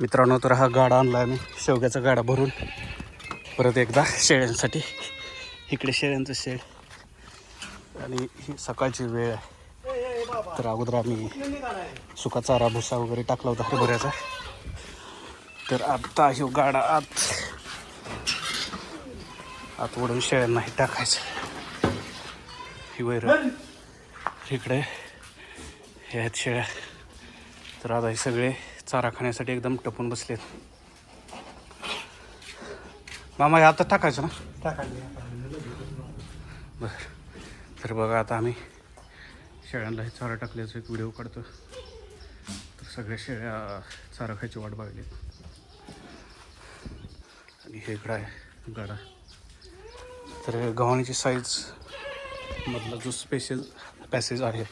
मित्रांनो तर हा गाडा आणला आम्ही. शेवग्याचा गाडा भरून परत एकदा शेळ्यांसाठी. इकडे शेळ्यांचं शेड आणि ही सकाळची वेळ आहे. तर अगोदर आम्ही सुका चारा भुसा वगैरे टाकला होता हरभऱ्याचा. तर आत्ता ह्यो गाडा आत आत ओढून शेळ्यांना हे टाकायचं. ही वैर इकडे हे आहेत शेळ्या. तर आता हे सगळे चारा खाण्यासाठी एकदम टपून बसलेत. मामा हे आता टाकायचं ना? बरं. तर बघा आता आम्ही शेळ्यांला हे चारा टाकल्याचा एक व्हिडिओ काढतो. तर सगळ्या शेळ्या चारा खायची वाट बघली आणि हे इकडं आहे गाडा. तर गव्हाणीची साईज मधला जो स्पेशल पॅसेज आहे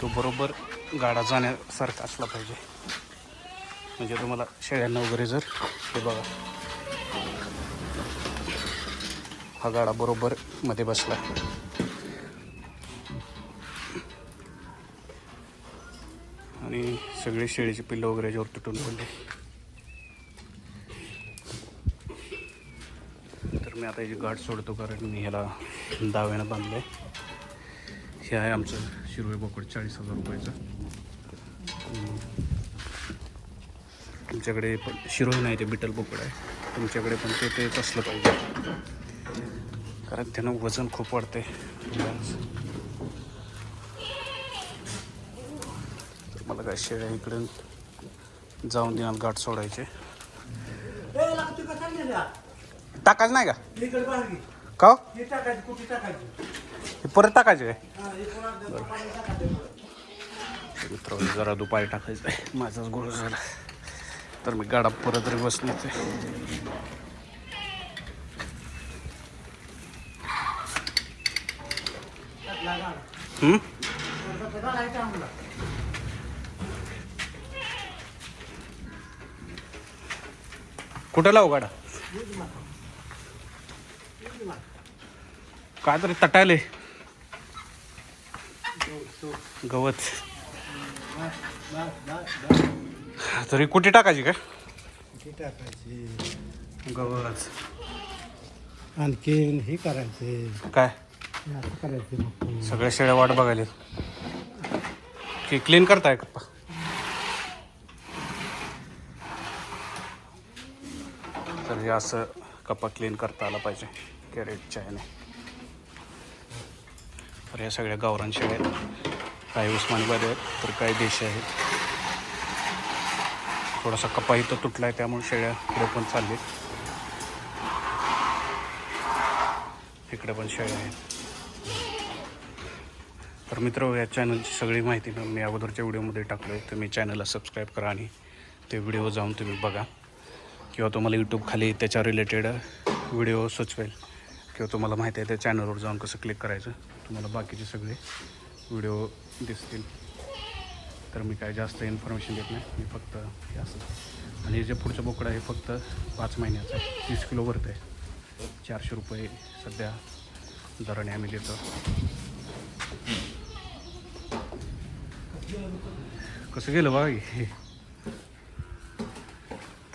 तो बरोबर गाडा जाण्यासारखा असला पाहिजे. म्हणजे तुम्हाला शेळ्यांना वगैरे जर हे बघा. हा गाडा बरोबर मध्ये बसला. आणि सगळे शेळीचे पिल्लं वगैरे याच्यावर तुटून पडले. तर मी आता याची गाठ सोडतो कारण मी ह्याला दाव्यानं बांधलं आहे हे आहे आमचं शिरोळे बोकड चाळीस हजार रुपयाचं. तुमच्याकडे पण शिरोई नाही ते बिटल बोकड आहे. तुमच्याकडे पण ते तेच असलं पाहिजे. कारण त्यानं वजन खूप वाढते मला काय शेळ्या इकडून जाऊन देणार गाठ सोडायचे. टाकायचं नाही का? का हो? हे? परत टाकायचे काय? मित्र जरा दुपारी टाकायचं आहे. माझाच गोळ झाला. तर मी गाडा परत रे ते. कुठं लावू गाडा? काय तरी तटायले. गवत. तरी कुठे टाकायची काय? टाकायचे? गवत आणखीन हे करायचे. काय? हे असं करायचे मग. सगळ्या शेळ्या वाट बघायला की क्लीन करताय का? तर हे असं कप्पा क्लीन करता आला पाहिजे. कॅरेटच्या ह्याने तर या सगळ्या गावरान शेळ्या आहेत. काही उस्मानाबाद आहेत तर काही देशी आहेत. थोडासा कपा इथं तुटला आहे त्यामुळे शेळ्या पुढे पण चाललीत. इकडे पण शेळ्या आहेत. तर मित्र या चॅनलची सगळी माहिती ना मी अगोदरच्या व्हिडिओमध्ये टाकलो आहे तुम्ही चॅनलला सबस्क्राईब करा आणि ते व्हिडिओ जाऊन तुम्ही बघा. किंवा तुम्हाला यूट्यूब खाली त्याच्या रिलेटेड व्हिडिओ सुचवेल. किंवा तुम्हाला माहिती आहे त्या चॅनलवर जाऊन कसं क्लिक करायचं. तुम्हाला बाकीचे सगळे व्हिडिओ दिसतील. तर मी काय जास्त इन्फॉर्मेशन देत नाही. मी फक्त हे असं. आणि हे जे पुढचं बोकडं आहे फक्त पाच महिन्याचं आहे. तीस किलो भरतं आहे. चारशे रुपये सध्या दराने आम्ही देतो. कसं गेलं बघा हे?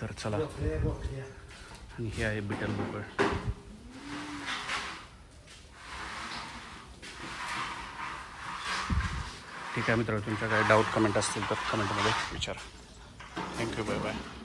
तर चला. आणि हे आहे बिटल बोकड. ठीक आहे मित्र तुमच्या काही डाऊट कमेंट असतील तर कमेंटमध्ये विचारा. Thank you bye bye